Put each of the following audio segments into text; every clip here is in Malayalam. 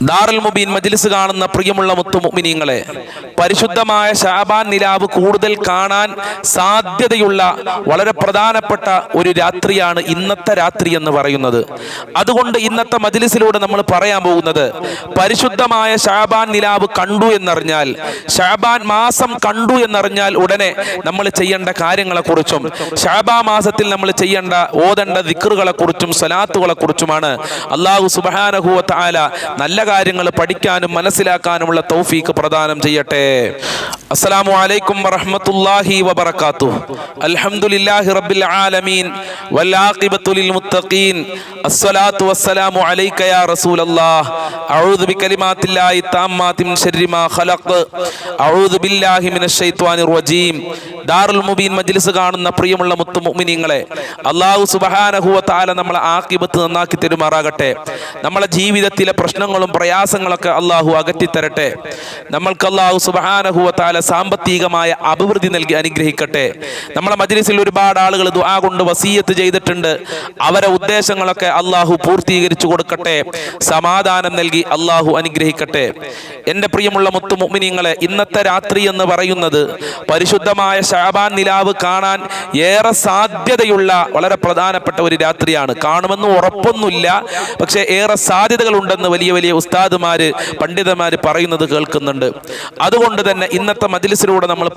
ദാറുൽ മുബീൻ മജ്ലിസ് കാണുന്ന പ്രിയമുള്ള മുത്തുമുമിനീങ്ങളെ പരിശുദ്ധമായ ഷാബാൻ നിലാവ് കൂടുതൽ കാണാൻ സാധ്യതയുള്ള വളരെ പ്രധാനപ്പെട്ട ഒരു രാത്രിയാണ് ഇന്നത്തെ രാത്രി എന്ന് പറയുന്നത്. അതുകൊണ്ട് ഇന്നത്തെ മജ്ലിസിലൂടെ നമ്മൾ പറയാൻ പോകുന്നത് പരിശുദ്ധമായ ഷാബാൻ നിലാവ് കണ്ടു എന്നറിഞ്ഞാൽ ഷാബാൻ മാസം കണ്ടു എന്നറിഞ്ഞാൽ ഉടനെ നമ്മൾ ചെയ്യേണ്ട കാര്യങ്ങളെക്കുറിച്ചും ഷാബാ മാസത്തിൽ നമ്മൾ ചെയ്യേണ്ട ഓതേണ്ട ദിക്കറുകളെ കുറിച്ചും സലാത്തുകളെ കുറിച്ചുമാണ് അള്ളാഹു സുബാനഹുവ ആല നല്ല കാര്യങ്ങൾ പഠിക്കാനും മനസ്സിലാക്കാനുമുള്ള തൗഫീക്ക് പ്രദാനം ചെയ്യട്ടെ. അസ്സലാമു അലൈക്കും വറഹ്മത്തുള്ളാഹി വബറകാതുഹു. അൽഹംദുലില്ലാഹി റബ്ബിൽ ആലമീൻ. വൽ മുത്തഖീൻ അസ്സലാത്തു വസ്സലാമു അലൈക യാ റസൂലല്ലാഹ്. അഊദു ബികലിമാത്തില്ലാഹി താമ്മാതി മിൻ ശർരി മാ ഖലഖ്. അഊദു ബില്ലാഹി മിനശ് ശൈത്വാനിർ റജീം ദാറുൽ മുബീൻ മജ്ലിസ് കാണുന്ന പ്രിയമുള്ള മുത്തു മുഅ്മിനീങ്ങളെ അല്ലാഹു സുബ്ഹാനഹു വ തആല നമ്മളെ ആഖിബത്ത് നന്നാക്കി തരുമാറാകട്ടെ. നമ്മളെ ജീവിതത്തിലെ പ്രശ്നങ്ങളും പ്രയാസങ്ങളൊക്കെ അള്ളാഹു അകറ്റി തരട്ടെ നമ്മൾക്ക് അള്ളാഹു സുബാനഹുവത്താല സാമ്പത്തികമായ അഭിവൃദ്ധി നൽകി അനുഗ്രഹിക്കട്ടെ. നമ്മളെ മജ്ലിസിൽ ഒരുപാട് ആളുകൾ ദുആ കൊണ്ട് വസീയത്ത് ചെയ്തിട്ടുണ്ട്. അവരെ ഉദ്ദേശങ്ങളൊക്കെ അള്ളാഹു പൂർത്തീകരിച്ചു കൊടുക്കട്ടെ. സമാധാനം നൽകി അള്ളാഹു അനുഗ്രഹിക്കട്ടെ. എന്റെ പ്രിയമുള്ള മുത്തു മുഗ്മിനിങ്ങളെ ഇന്നത്തെ രാത്രി എന്ന് പറയുന്നത് പരിശുദ്ധമായ ഷാബാൻ നിലാവ് കാണാൻ ഏറെ സാധ്യതയുള്ള വളരെ പ്രധാനപ്പെട്ട ഒരു രാത്രിയാണ്. കാണുമെന്ന് ഉറപ്പൊന്നുമില്ല. പക്ഷേ ഏറെ സാധ്യതകളുണ്ടെന്ന് വലിയ വലിയ ഉസ്താദുമാര് പണ്ഡിതന്മാര് പറയുന്നത് കേൾക്കുന്നുണ്ട്. അതുകൊണ്ട് തന്നെ ഇന്നത്തെ മജിലിസിലൂടെ നമ്മൾ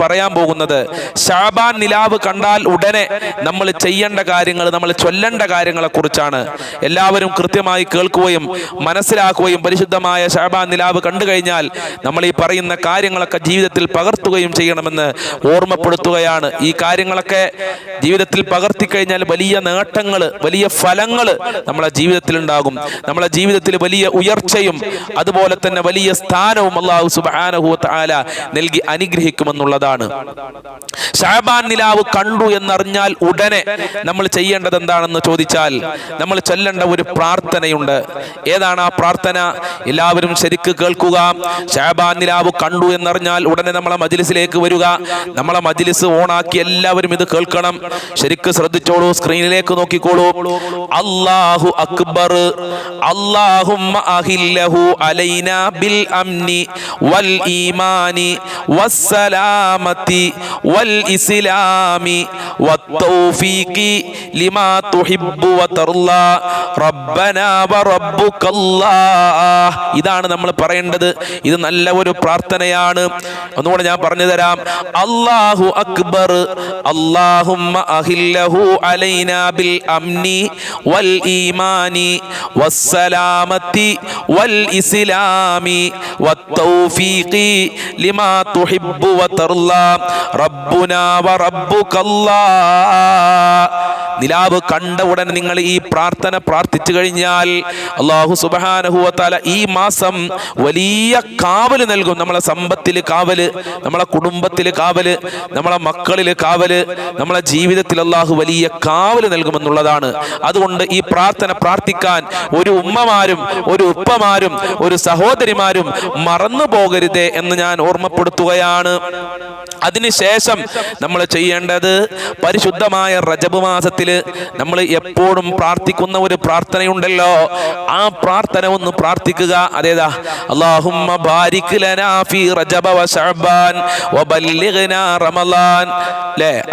പറയാൻ പോകുന്നത് ഷാബാൻ നിലാവ് കണ്ടാൽ ഉടനെ നമ്മൾ ചെയ്യേണ്ട കാര്യങ്ങൾ നമ്മൾ ചൊല്ലേണ്ട കാര്യങ്ങളെ കുറിച്ചാണ്. എല്ലാവരും കൃത്യമായി കേൾക്കുകയും മനസ്സിലാക്കുകയും പരിശുദ്ധമായ ഷാബാൻ നിലാവ് കണ്ടു കഴിഞ്ഞാൽ നമ്മൾ ഈ പറയുന്ന കാര്യങ്ങളൊക്കെ ജീവിതത്തിൽ പകർത്തുകയും ചെയ്യണമെന്ന് ഓർമ്മപ്പെടുത്തുകയാണ്. ഈ കാര്യങ്ങളൊക്കെ ജീവിതത്തിൽ പകർത്തി കഴിഞ്ഞാൽ വലിയ നേട്ടങ്ങൾ വലിയ ഫലങ്ങൾ നമ്മളെ ജീവിതത്തിൽ ഉണ്ടാകും നമ്മളെ ജീവിതത്തിൽ വലിയ ഉയർച്ചയും അതുപോലെ തന്നെ വലിയ സ്ഥാനവും അള്ളാഹു സുബാനഹു താല നൽകി അനുഗ്രഹിക്കുമെന്നുള്ളതാണ്. ഷാബാൻ നിലാവ് കണ്ടു എന്നറിഞ്ഞാൽ ഉടനെ നമ്മൾ ചെയ്യേണ്ടത് എന്താണെന്ന് ചോദിച്ചാൽ നമ്മൾ ചൊല്ലേണ്ട ഒരു പ്രാർത്ഥനയുണ്ട്. ഏതാണ് ആ പ്രാർത്ഥന? എല്ലാവരും ശരിക്ക് കേൾക്കുക. ഷാബാൻ നിലാവ് കണ്ടു എന്നറിഞ്ഞാൽ ഉടനെ നമ്മളെ മജിലിസിലേക്ക് വരിക. നമ്മളെ മജ്ലിസ് ഓണാക്കി എല്ലാവരും ഇത് കേൾക്കണം. ശരിക്ക് ശ്രദ്ധിച്ചോളൂ സ്ക്രീനിലേക്ക് നോക്കിക്കോളൂ. അള്ളാഹു അക്ബർ അല്ലാഹുമ്മ അഹില്ലഹു അലൈന ബിൽ അംനി വൽ ഈമാനി വസ്സലാമത്തി വൽ ഇസ്ലാമി വത്തൗഫീഖി ലിമാ തുഹിബ്ബു വതർള റബ്ബന വറബ്ബുകല്ലാഹ്. ഇതാണ് നമ്മൾ പറയേണ്ടത്. ഇത് നല്ല ഒരു പ്രാർത്ഥനയാണ്. ഒന്നുകൂടെ ഞാൻ പറഞ്ഞു തരാം. അള്ളാഹു അക്ബർ. അല്ലാഹുമ്മ അഹില്ലഹു അലൈന ബിൽ അംനി വൽ ഈമാനി വസ്സലാമത്തി വൽ ഇസ്ലാമി لما ലിമാ തുഹിബ്ബു ربنا وربك الله നിലാവ് കണ്ട ഉടനെ നിങ്ങൾ ഈ പ്രാർത്ഥന പ്രാർത്ഥിച്ചു കഴിഞ്ഞാൽ അള്ളാഹു സുബാനഹുവത്താല ഈ മാസം വലിയ കാവൽ നൽകും. നമ്മളെ സമ്പത്തിൽ കാവൽ നമ്മളെ കുടുംബത്തിൽ കാവൽ നമ്മളെ മക്കളിൽ കാവൽ നമ്മളെ ജീവിതത്തിൽ അള്ളാഹു വലിയ കാവൽ നൽകുമെന്നുള്ളതാണ്. അതുകൊണ്ട് ഈ പ്രാർത്ഥന പ്രാർത്ഥിക്കാൻ ഒരു ഉമ്മമാരും ഒരു ഉപ്പമാരും ഒരു സഹോദരിമാരും മറന്നു പോകരുതേ എന്ന് ഞാൻ ഓർമ്മപ്പെടുത്തുകയാണ്. അതിനുശേഷം നമ്മൾ ചെയ്യേണ്ടത് പരിശുദ്ധമായ റജബ് മാസത്തിൽ നമ്മൾ എപ്പോഴും പ്രാർത്ഥിക്കുന്ന ഒരു പ്രാർത്ഥനയുണ്ടല്ലോ. ആ പ്രാർത്ഥന ഒന്ന് പ്രാർത്ഥിക്കുക. അതേതാ? അല്ലാഹുമ്മ ബാരിക് ലനാ ഫീ റജബ വ ശഅബാൻ വ ബല്ലിഗ്നാ റമളാൻ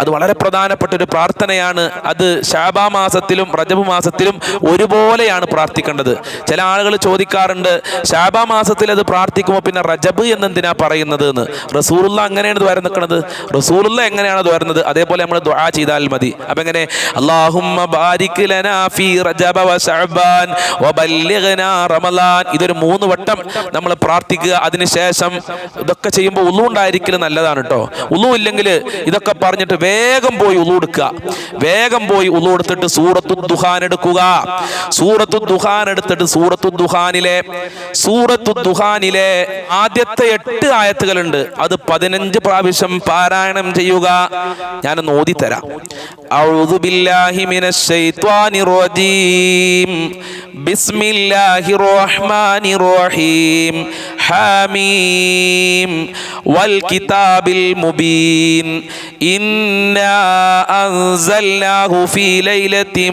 അത് വളരെ പ്രധാനപ്പെട്ട ഒരു പ്രാർത്ഥനയാണ്. അത് ശാബാ മാസത്തിലും റജബ് മാസത്തിലും ഒരുപോലെയാണ് പ്രാർത്ഥിക്കേണ്ടത്. ചില ആളുകൾ ചോദിക്കാറുണ്ട് ശാബ മാസത്തിൽ അത് പ്രാർത്ഥിക്കുമ്പോൾ പിന്നെ റജബ് എന്നെന്തിനാ പറയുന്നത് എന്ന് റസൂലുള്ള അങ്ങനെയാണ് ദ്വാരം നിൽക്കുന്നത്. റസൂലുള്ള എങ്ങനെയാണ് അത് വരുന്നത് അതേപോലെ നമ്മൾ ദ്വാ ചെയ്താൽ മതി. അപ്പൊ എങ്ങനെ? അല്ലാഹുമ്മ ബാരിക് ലനാ ഫീ റജബ വ വ ബല്ലിഗ്നാ ഇതൊരു മൂന്ന് വട്ടം നമ്മൾ പ്രാർത്ഥിക്കുക. അതിനുശേഷം ഇതൊക്കെ ചെയ്യുമ്പോൾ ഉളു ഉണ്ടായിരിക്കൽ നല്ലതാണ് കേട്ടോ ഉളു ഇല്ലെങ്കിൽ ഇതൊക്കെ പറഞ്ഞിട്ട് വേഗം പോയി ഉളു എടുക്കുക. വേഗം പോയി ഉളു എടുത്തിട്ട് സൂറത്തു ദുഹാൻ എടുക്കുക. സൂറത്തു ദുഹാൻ എടുത്തിട്ട് സൂറത്തു ദുഹാനിലെ സൂറത്തു ദുഹാനിലെ ആദ്യത്തെ എട്ട് ആയത്തുകളുണ്ട് അത് പതിനഞ്ച് പ്രാവശ്യം പാരായണം ചെയ്യുക ഞാനൊന്ന് ഓതിത്തരാം أعوذ بالله من الشيطان الرجيم بسم الله الرحمن الرحيم حميم والكتاب المبين. إنا أنزلناه في ليلة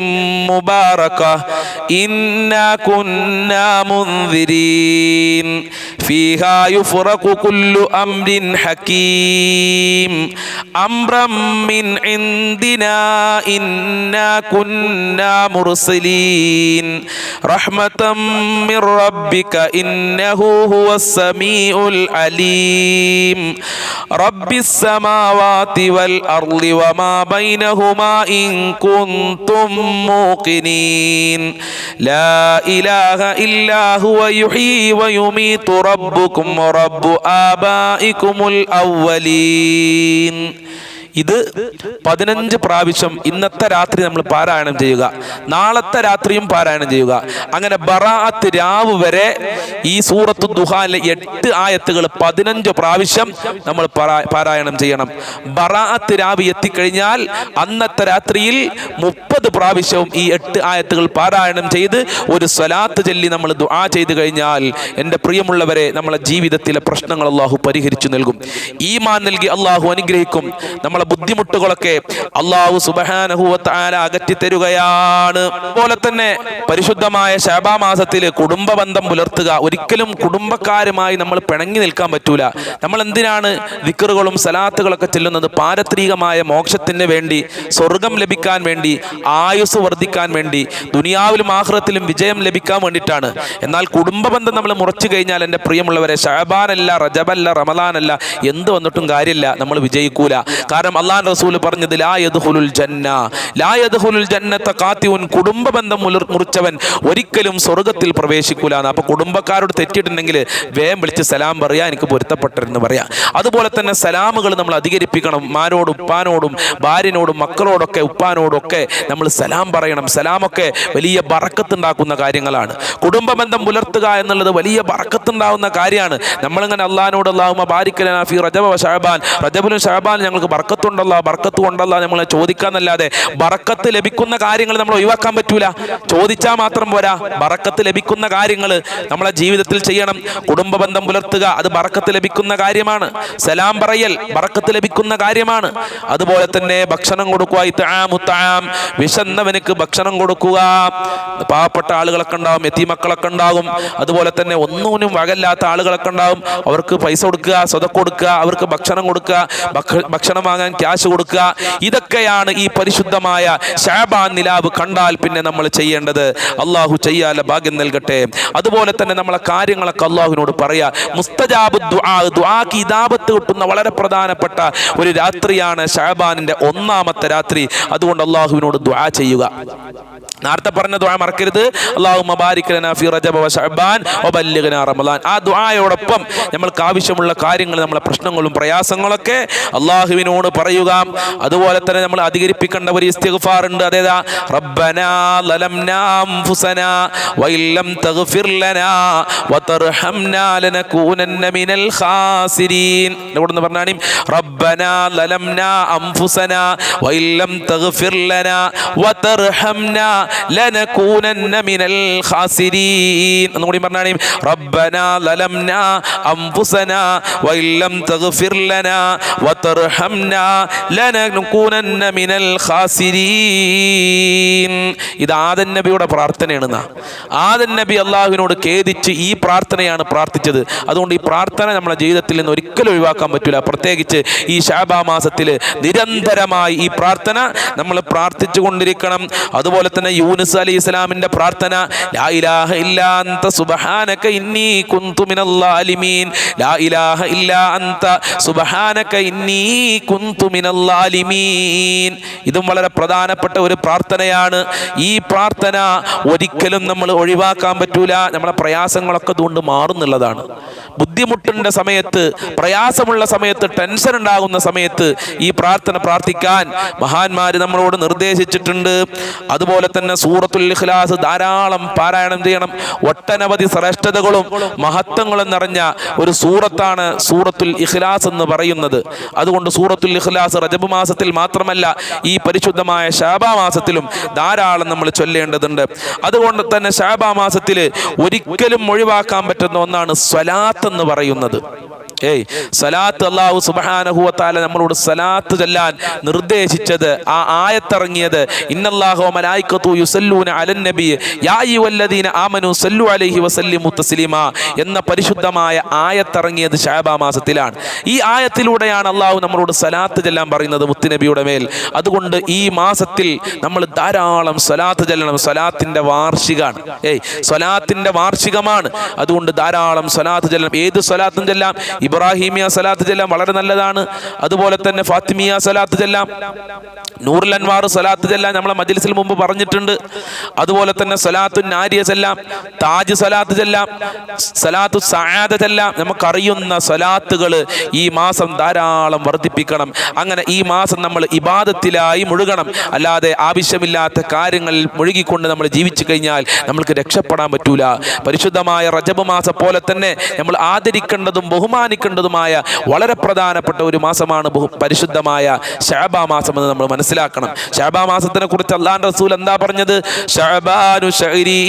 مباركة. إنا كنا منذرين. فيها يفرق كل أمر حكيم. أمرا من عندنا إنا كنا مرسلين. رحمة من ربك إنه هو السميع العليم. رب السماوات والأرض وما بينهما إن كنتم موقنين. لا إله إلا هو يحيي ويميت ربكم ورب آبائكم الأولين. ഇത് പതിനഞ്ച് പ്രാവശ്യം ഇന്നത്തെ രാത്രി നമ്മൾ പാരായണം ചെയ്യുക. നാളത്തെ രാത്രിയും പാരായണം ചെയ്യുക. അങ്ങനെ ബറാഅത്ത് രാവ് വരെ ഈ സൂറത്ത് ദുഹാനിലെ എട്ട് ആയത്തുകൾ പതിനഞ്ച് പ്രാവശ്യം നമ്മൾ പാരായണം ചെയ്യണം. ബറാഅത്ത് രാവ് എത്തിക്കഴിഞ്ഞാൽ അന്നത്തെ രാത്രിയിൽ മുപ്പത് പ്രാവശ്യവും ഈ എട്ട് ആയത്തുകൾ പാരായണം ചെയ്ത് ഒരു സ്വലാത്ത് ചൊല്ലി നമ്മൾ ദുആ ചെയ്ത് കഴിഞ്ഞാൽ എന്റെ പ്രിയമുള്ളവരെ നമ്മളെ ജീവിതത്തിലെ പ്രശ്നങ്ങൾ അള്ളാഹു പരിഹരിച്ചു നൽകും. ഈമാൻ നൽകി അള്ളാഹു അനുഗ്രഹിക്കും. നമ്മളെ ബുദ്ധിമുട്ടുകളൊക്കെ അള്ളാഹു സുബഹാനഹുവത്താല അകറ്റി തരുകയാണ് അതുപോലെ തന്നെ പരിശുദ്ധമായ ശാബാ മാസത്തിൽ കുടുംബ ബന്ധം പുലർത്തുക. ഒരിക്കലും കുടുംബക്കാരുമായി നമ്മൾ പിണങ്ങി നിൽക്കാൻ പറ്റൂല. നമ്മൾ എന്തിനാണ് വിക്കറുകളും സലാത്തുകളൊക്കെ ചെല്ലുന്നത്? പാരത്രികമായ മോക്ഷത്തിന് വേണ്ടി സ്വർഗം ലഭിക്കാൻ വേണ്ടി ആയുസ് വർദ്ധിക്കാൻ വേണ്ടി ദുനിയാവിലും ആഹ്റത്തിലും വിജയം ലഭിക്കാൻ വേണ്ടിയിട്ടാണ്. എന്നാൽ കുടുംബ ബന്ധം നമ്മൾ മുറച്ചു കഴിഞ്ഞാൽ എന്റെ പ്രിയമുള്ളവരെ ഷഹബാനല്ല റജബല്ല റമദാനല്ല എന്ത് വന്നിട്ടും കാര്യമില്ല. നമ്മൾ വിജയിക്കൂല. കാരണം അള്ളാൻ റസൂൽ പറഞ്ഞത് ലാ യദ്ഖുലുൽ ജന്ന ലാ യദ്ഖുലുൽ ജന്നത്ത കാത്തിയുൻ കുടുംബ ബന്ധം മുറിച്ചവൻ ഒരിക്കലും സ്വർഗത്തിൽ പ്രവേശിക്കൂല അപ്പോൾ അപ്പൊ കുടുംബക്കാരോട് തെറ്റിയിട്ടുണ്ടെങ്കിൽ വേം വിളിച്ച് സലാം പറയാ എനിക്ക് പൊരുത്തപ്പെട്ടെന്ന് പറയാം. അതുപോലെ തന്നെ സലാമുകൾ നമ്മൾ അധികരിപ്പിക്കണം. മാനോട് ഉപ്പാനോടും ഭാര്യനോടും മക്കളോടൊക്കെ ഉപ്പാനോടൊക്കെ നമ്മൾ സലാം പറയണം. സലാമൊക്കെ വലിയ ബറക്കത്തുണ്ടാക്കുന്ന കാര്യങ്ങളാണ്. കുടുംബ ബന്ധം പുലർത്തുക എന്നുള്ളത് വലിയ ബറക്കത്തുണ്ടാവുന്ന കാര്യമാണ്. നമ്മളിങ്ങനെ അള്ളഹാനോട് അള്ളാഹുമ ബാരിക്കലന ഫി റജബ വ റജബുലും റജബിലും ഞങ്ങൾക്ക് ഞങ്ങൾക്ക് ബർക്കത്തുണ്ടല്ലോ ബർക്കത്ത് കൊണ്ടല്ലോ നമ്മൾ ചോദിക്കാന്നല്ലാതെ ബറക്കത്ത് ലഭിക്കുന്ന കാര്യങ്ങൾ നമ്മൾ ഒഴിവാക്കാൻ പറ്റൂല. ചോദിച്ചാൽ മാത്രം പോരാ. ബറക്കത്ത് ലഭിക്കുന്ന കാര്യങ്ങൾ നമ്മളെ ജീവിതത്തിൽ ചെയ്യണം. കുടുംബ ബന്ധം പുലർത്തുക അത് ബറക്കത്ത് ലഭിക്കുന്ന കാര്യമാണ്. സലാം പറയൽ ബറക്കത്ത് ലഭിക്കുന്ന കാര്യമാണ്. അതുപോലെ തന്നെ ഭക്ഷണം കൊടുക്കുക ഇത്താമുത്താം വിശന്നവനക്ക് ഭക്ഷണം കൊടുക്കുക. പാവപ്പെട്ട ആളുകളൊക്കെ ഉണ്ടാവും എത്തി മക്കളൊക്കെ ഉണ്ടാകും. അതുപോലെ തന്നെ ഒന്നിനും വകല്ലാത്ത ആളുകളൊക്കെ ഉണ്ടാവും അവർക്ക് പൈസ കൊടുക്കുക സ്വതക്ക് കൊടുക്കുക അവർക്ക് ഭക്ഷണം കൊടുക്കുക. ഭക്ഷണം വാങ്ങാൻ ക്യാഷ് കൊടുക്കുക. ഇതൊക്കെയാണ് ഈ പരിശുദ്ധമായ ഷാബാൻ നിലാവ് കണ്ടാൽ പിന്നെ നമ്മൾ ചെയ്യേണ്ടത്. അള്ളാഹു ചെയ്യാല ഭാഗ്യം നൽകട്ടെ. അതുപോലെ തന്നെ നമ്മളെ കാര്യങ്ങളൊക്കെ അള്ളാഹുവിനോട് പറയാ. മുസ്തജാബ് ദുആ. ദുആക്ക് ഇതാപത്ത് കിട്ടുന്ന വളരെ പ്രധാനപ്പെട്ട ഒരു രാത്രിയാണ് ഷാബാനിന്റെ ഒന്നാമത്തെ രാത്രി. അതുകൊണ്ട് അള്ളാഹുവിനോട് ദുആ ചെയ്യുക. നേരത്തെ പറഞ്ഞ ദുആ മറക്കരുത്. അള്ളാഹു മബാരിക്കലന ഫി വ വബല്ലിഗ്നാ റമളാൻ ആ നമ്മൾക്ക് ആവശ്യമുള്ള കാര്യങ്ങൾ നമ്മളെ പ്രശ്നങ്ങളും പ്രയാസങ്ങളൊക്കെ അള്ളാഹുവിനോട് പറയുക. അതുപോലെ തന്നെ നമ്മൾ അധികരിപ്പിക്കേണ്ട ഒരു ഇസ്തിഗ്ഫാർ ഉണ്ട്. അതേതാ? റബ്ബനാ ലലംനാ അൻഫുസനാ വഇല്ലം തഗ്ഫിർ ലനാ വതർഹംനാ ലനകൂനന്ന മിനൽ ഖാസിരീൻ. ഇവിടെ നിന്ന് പറഞ്ഞാണി. റബ്ബനാ ലലംനാ അൻഫുസനാ വഇല്ലം തഗ്ഫിർ ലനാ വതർഹംനാ ലനകൂനന്ന മിനൽ ഖാസിരീൻ. എന്നുകൂടി പറഞ്ഞാണി. റബ്ബനാ ലലംനാ അൻഫുസനാ വഇല്ലം തഗ്ഫിർ ലനാ വതർഹംനാ ലനകൂനന്ന മിനൽ ഖാസിരീൻ. ഇത് ആദൻ നബിയുടെ പ്രാർത്ഥനയാണ്. ആദൻ നബി അള്ളാഹുവിനോട് ഖേദിച്ച് ഈ പ്രാർത്ഥനയാണ് പ്രാർത്ഥിച്ചത്. അതുകൊണ്ട് ഈ പ്രാർത്ഥന നമ്മുടെ ജീവിതത്തിൽ നിന്ന് ഒരിക്കലും ഒഴിവാക്കാൻ പറ്റില്ല പ്രത്യേകിച്ച് ഈ ഷാബാ മാസത്തിൽ നിരന്തരമായി ഈ പ്രാർത്ഥന നമ്മൾ പ്രാർത്ഥിച്ചു കൊണ്ടിരിക്കണം. അതുപോലെ തന്നെ യൂനിസ് അലി ഇസ്ലാമിന്റെ പ്രാർത്ഥന ലാ ഇലാഹ ഇന്നി കുന്തു മിനൽ ലാ ഇലാഹ ഇല്ലാ അന്ത സുബ്ഹാനക ഇന്നി കുന്തു മിനൽ ളാലിമീൻ ഇതും വളരെ പ്രധാനപ്പെട്ട ഒരു പ്രാർത്ഥനയാണ്. ഈ പ്രാർത്ഥന ഒരിക്കലും നമ്മൾ ഒഴിവാക്കാൻ പറ്റൂല. നമ്മളെ പ്രയാസങ്ങളൊക്കെ അതുകൊണ്ട് മാറുന്നുള്ളതാണ്. ബുദ്ധിമുട്ടിന്റെ സമയത്ത് പ്രയാസമുള്ള സമയത്ത് ടെൻഷൻ ഉണ്ടാകുന്ന സമയത്ത് ഈ പ്രാർത്ഥന പ്രാർത്ഥിക്കാൻ മഹാന്മാർ നമ്മളോട് നിർദ്ദേശിച്ചിട്ടുണ്ട്. അതുപോലെ തന്നെ സൂറത്തുൽ ഇഖ്ലാസ് ധാരാളം പാരായണം ചെയ്യണം. ഒട്ടനവധി ശ്രേഷ്ഠതകളും മഹത്വങ്ങളും നിറഞ്ഞ ഒരു സൂറത്താണ് സൂറത്തുൽ ഇഖ്ലാസ് എന്ന് പറയുന്നത്. അതുകൊണ്ട് സൂറത്തുൽ ഇഖ്ലാസ് റജബ് മാസത്തിൽ മാത്രമല്ല ഈ പരിശുദ്ധമായ ശാപാമാസത്തിലും ധാരാളം നമ്മൾ ചൊല്ലേണ്ടതുണ്ട്. അതുകൊണ്ട് തന്നെ ശാപാമാസത്തിൽ ഒരിക്കലും ഒഴിവാക്കാൻ പറ്റുന്ന ഒന്നാണ് സ്വലാത്ത് എന്ന് പറയുന്നത്. ഏയ് സലാത്ത് അള്ളാഹു സുബാനഹുവത്താല നമ്മളോട് സലാത്ത് ചൊല്ലാൻ നിർദ്ദേശിച്ചത് ആ ആയത്തിറങ്ങിയത് ഇന്നല്ലാഹു യുസല്ലൂന അലൻ നബി യാ അയ്യുഹല്ലദീന ആമനു സല്ലു അലൈഹി എന്ന പരിശുദ്ധമായ ആയത്തിറങ്ങിയത് ഷാബാ മാസത്തിലാണ് ഈ ആയത്തിലൂടെയാണ് അള്ളാഹു നമ്മളോട് സലാത്ത് ചെല്ലാൻ പറയുന്നത് മുത്തുനബിയുടെ മേൽ. അതുകൊണ്ട് ഈ മാസത്തിൽ നമ്മൾ ധാരാളം സ്വലാത്ത് ചെല്ലണം. സ്വലാത്തിന്റെ വാർഷികമാണ് ഏയ് സ്വലാത്തിന്റെ വാർഷികമാണ്. അതുകൊണ്ട് ധാരാളം സ്വലാത്ത് ചെല്ലണം. ഏത് സ്വലാത്തും ചെല്ലാം. ഇബ്രാഹിമിയ സ്വലാത്ത് ചെല്ലാം വളരെ നല്ലതാണ്. അതുപോലെ തന്നെ ഫാത്തിമിയ സ്വലാത്ത് ചെല്ലാം. നൂറുൽ അൻവാർ സ്വലാത്ത് ചെല്ലാം നമ്മളെ മജ്ലിസിൽ മുമ്പ് പറഞ്ഞിട്ടുണ്ട്. അതുപോലെ തന്നെ സ്വലാത്തു നാരിയ ചെല്ലാം. താജ് സ്വലാത്ത് ചെല്ലാം. സലാത്തു സായാദ ചെല്ലാം. നമുക്കറിയുന്ന സ്വലാത്തുകൾ ഈ മാസം ധാരാളം വർദ്ധിപ്പിക്കണം. അങ്ങനെ ഈ മാസം നമ്മൾ ഇബാദത്തിലായി മുഴുകണം. അല്ലാതെ ആവശ്യമില്ലാത്ത കാര്യങ്ങളിൽ മുഴുകിക്കൊണ്ട് നമ്മൾ ജീവിച്ചു കഴിഞ്ഞാൽ നമ്മൾക്ക് രക്ഷപ്പെടാൻ പറ്റൂല. പരിശുദ്ധമായ റജബ് മാസം പോലെ തന്നെ നമ്മൾ ആദരിക്കേണ്ടതും ബഹുമാനിക്കേണ്ടതുമായ വളരെ പ്രധാനപ്പെട്ട ഒരു മാസമാണ് ബഹു പരിശുദ്ധമായ ഷാബാ മാസം എന്ന് നമ്മൾ മനസ്സിലാക്കണം. ഷാബാ മാസത്തിനെ കുറിച്ച് അള്ളാൻ റസൂൽ എന്താ പറഞ്ഞത്? ഷഅബാനു ശഅരീ.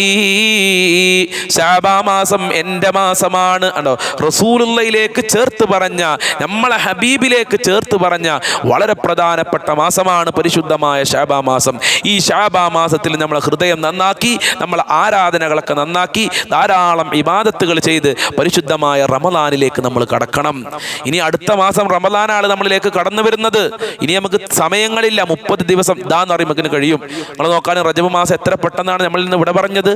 ഷാബാ മാസം എന്റെ മാസമാണ്. ആണോ റസൂലുള്ളയിലേക്ക് ചേർത്ത് പറഞ്ഞ നമ്മളെ ഹബീബിലേക്ക് ചേർത്ത് പറഞ്ഞ വളരെ പ്രധാനപ്പെട്ട മാസമാണ് പരിശുദ്ധമായ ഷാബാ മാസം ഈ ഷാബാ മാസത്തിൽ നമ്മൾ ഹൃദയം നന്നാക്കി നമ്മൾ ആരാധനകളൊക്കെ നന്നാക്കി ധാരാളം ഇബാദത്തുകൾ ചെയ്ത് പരിശുദ്ധമായ റമദാനിലേക്ക് നമ്മൾ കടക്കണം. ഇനി അടുത്ത മാസം റമദാനാണ് നമ്മളിലേക്ക് കടന്നു വരുന്നത്. ഇനി നമുക്ക് സമയങ്ങളില്ല. മുപ്പത് ദിവസം. ഇതാന്ന് പറയുമ്പോൾ കഴിയും. നമ്മൾ നോക്കാൻ റജബ് മാസം എത്ര പെട്ടെന്നാണ് നമ്മളിൽ നിന്ന് ഇവിടെ പറഞ്ഞത്?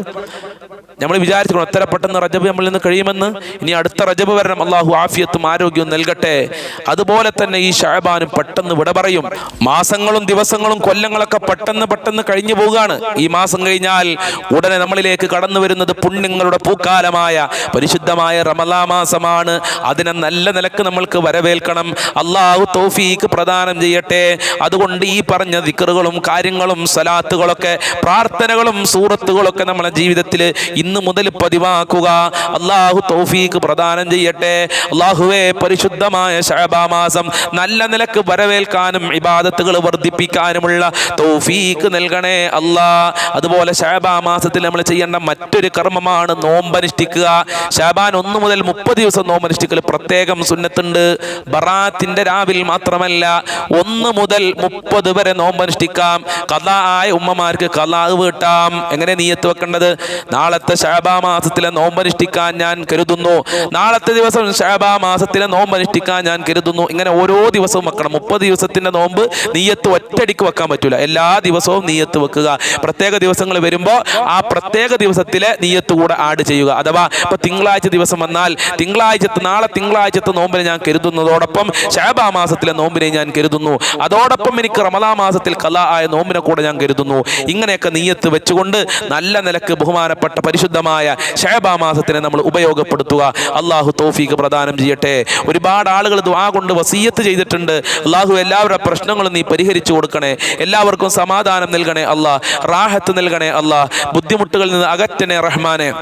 നമ്മൾ വിചാരിച്ചു എത്ര പെട്ടെന്ന് റജബ് നമ്മളിൽ നിന്ന് കഴിയുമെന്ന്. ഇനി അടുത്ത റജബ് വരണം. അള്ളാഹു ആഫിയത്തും ആരോഗ്യവും നൽകട്ടെ. അതുപോലെ തന്നെ ഈ ഷാബാനും പെട്ടെന്ന് വിട പറയും. മാസങ്ങളും ദിവസങ്ങളും കൊല്ലങ്ങളൊക്കെ പെട്ടെന്ന് പെട്ടെന്ന് കഴിഞ്ഞു പോവുകയാണ്. ഈ മാസം കഴിഞ്ഞാൽ ഉടനെ നമ്മളിലേക്ക് കടന്നു വരുന്നത് പുണ്യങ്ങളുടെ പൂക്കാലമായ പരിശുദ്ധമായ റമലാ മാസമാണ്. അതിനെ നല്ല നിലയ്ക്ക് നമ്മൾക്ക് വരവേൽക്കണം. അള്ളാഹു തോഫീക്ക് പ്രദാനം ചെയ്യട്ടെ. അതുകൊണ്ട് ഈ പറഞ്ഞ ദിക്കറുകളും കാര്യങ്ങളും സലാത്തുകളൊക്കെ പ്രാർത്ഥനകളും സൂറത്തുകളൊക്കെ നമ്മളെ ജീവിതത്തിൽ ഇന്ന് മുതൽ പതിവാക്കുക. അള്ളാഹു തൗഫീക്ക് പ്രദാനം ചെയ്യട്ടെ. അള്ളാഹുവെ പരിശുദ്ധമായ ഷഅബാ മാസം നല്ല നിലയ്ക്ക് വരവേൽക്കാനും ഇബാദത്തുകൾ വർദ്ധിപ്പിക്കാനുമുള്ള തൗഫീക്ക് നൽകണേ അല്ലാ. അതുപോലെ ഷാബാ മാസത്തിൽ നമ്മൾ ചെയ്യേണ്ട മറ്റൊരു കർമ്മമാണ് നോമ്പനുഷ്ഠിക്കുക. ഷാബാൻ ഒന്ന് മുതൽ മുപ്പത് ദിവസം നോമ്പനുഷ്ഠിക്കൽ പ്രത്യേകം സുന്നത്തുണ്ട്. ബറാത്തിന്റെ രാവിൽ മാത്രമല്ല ഒന്ന് മുതൽ മുപ്പത് വരെ നോമ്പനുഷ്ഠിക്കാം. കഥ ആയ ഉമ്മമാർക്ക് കലാ വീട്ടാം. എങ്ങനെ നീയത്ത് വെക്കേണ്ടത്? നാളത്തെ ഷാബാ മാസത്തിലെ നോമ്പനുഷ്ഠിക്കാൻ ഞാൻ കരുതുന്നു. നാളത്തെ ദിവസം ഷാബാ മാസത്തിലെ നോമ്പനുഷ്ഠിക്കാൻ ഞാൻ കരുതുന്നു. ഇങ്ങനെ ഓരോ ദിവസവും വെക്കണം. മുപ്പത് ദിവസത്തിന്റെ നോമ്പ് നീയത്ത് ഒറ്റടിക്ക് വെക്കാൻ പറ്റില്ല എല്ലാ ദിവസവും നീയത്ത് വെക്കുക. പ്രത്യേക ദിവസങ്ങൾ വരുമ്പോൾ ആ പ്രത്യേക ദിവസത്തിലെ നീയത്ത് കൂടെ ആഡ് ചെയ്യുക. അഥവാ ഇപ്പൊ തിങ്കളാഴ്ച ദിവസം വന്നാൽ തിങ്കളാഴ്ചത്തെ നാളെ തിങ്കളാഴ്ചത്തെ നോമ്പിനെ ഞാൻ കരുതുന്നതോടൊപ്പം ഷാബാ മാസത്തിലെ നോമ്പിനെ ഞാൻ കരുതുന്നു. അതോടൊപ്പം എനിക്ക് റമദാ മാസത്തിൽ കല ആയ നോമ്പിനെ കൂടെ ഞാൻ കരുതുന്നു. ഇങ്ങനെയൊക്കെ നീയത്ത് വെച്ചുകൊണ്ട് നല്ല നിലയ്ക്ക് ബഹുമാനപ്പെട്ട പരിശുദ്ധമായ ഷാബാ മാസത്തിനെ നമ്മൾ ഉപയോഗപ്പെടുത്തുക. അള്ളാഹു തോഫീക്ക് പ്രദാനം ചെയ്യട്ടെ. ഒരുപാട് ആളുകൾ ദ്വാ കൊണ്ട് വസീയത്ത് ചെയ്തിട്ടുണ്ട്. അള്ളാഹു എല്ലാവരുടെ പ്രശ്നങ്ങളും നീ പരിഹരിച്ചു കൊടുക്കണേ. എല്ലാവർക്കും സമാധാനം നൽകണേ അല്ലാ. റാഹത്ത് നൽകണേ അല്ലാ. ബുദ്ധിമുട്ടുകളിൽ നിന്ന് അകറ്റണേ റഹ്മാനെ.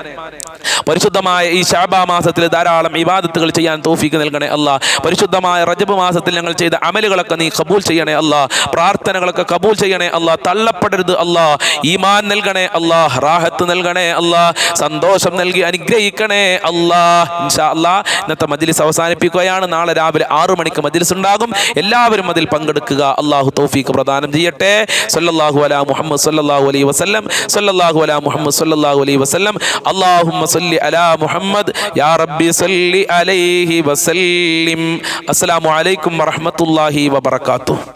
പരിശുദ്ധമായ ഈ ഷാബാ മാസത്തിൽ ധാരാളം ഇബാദത്തുകൾ ചെയ്യാൻ തോഫീക്ക് നൽകണേ അല്ല. പരിശുദ്ധമായ റജബ് മാസത്തിൽ ഞങ്ങൾ ചെയ്ത അമലുകളൊക്കെ നീ കബൂൽ ചെയ്യണേ അല്ല. പ്രാർത്ഥനകളൊക്കെ കബൂൽ ചെയ്യണേ അല്ല. തള്ളപ്പെടരുത് അല്ല. ഈമാൻ നൽകണേ അല്ല. റാഹത്ത് നൽകണേ അല്ലാ. സന്തോഷം നൽകി അനുഗ്രഹിക്കണേ അല്ലാ. ഇൻഷാ അള്ളാ ഇന്നത്തെ മജ്ലിസ് അവസാനിപ്പിക്കുകയാണ്. നാളെ രാവിലെ ആറു മണിക്ക് മജ്ലിസ് ഉണ്ടാകും. എല്ലാവരും അതിൽ പങ്കെടുക്കുക. അള്ളാഹു തൗഫീഖ് പ്രദാനം ചെയ്യട്ടെ. സല്ലല്ലാഹു അലാ മുഹമ്മദ് സല്ലല്ലാഹു അലൈഹി വസല്ലം. സല്ലല്ലാഹു അലാ മുഹമ്മദ് സല്ലല്ലാഹു അലൈഹി വസല്ലം. അല്ലാഹുമ്മ സല്ലി അലാ മുഹമ്മദ്. യാ റബ്ബി സല്ലി അലൈഹി വസല്ലിം. അസ്സലാമു അലൈക്കും വറഹ്മത്തുള്ളാഹി വബറകാതുഹു.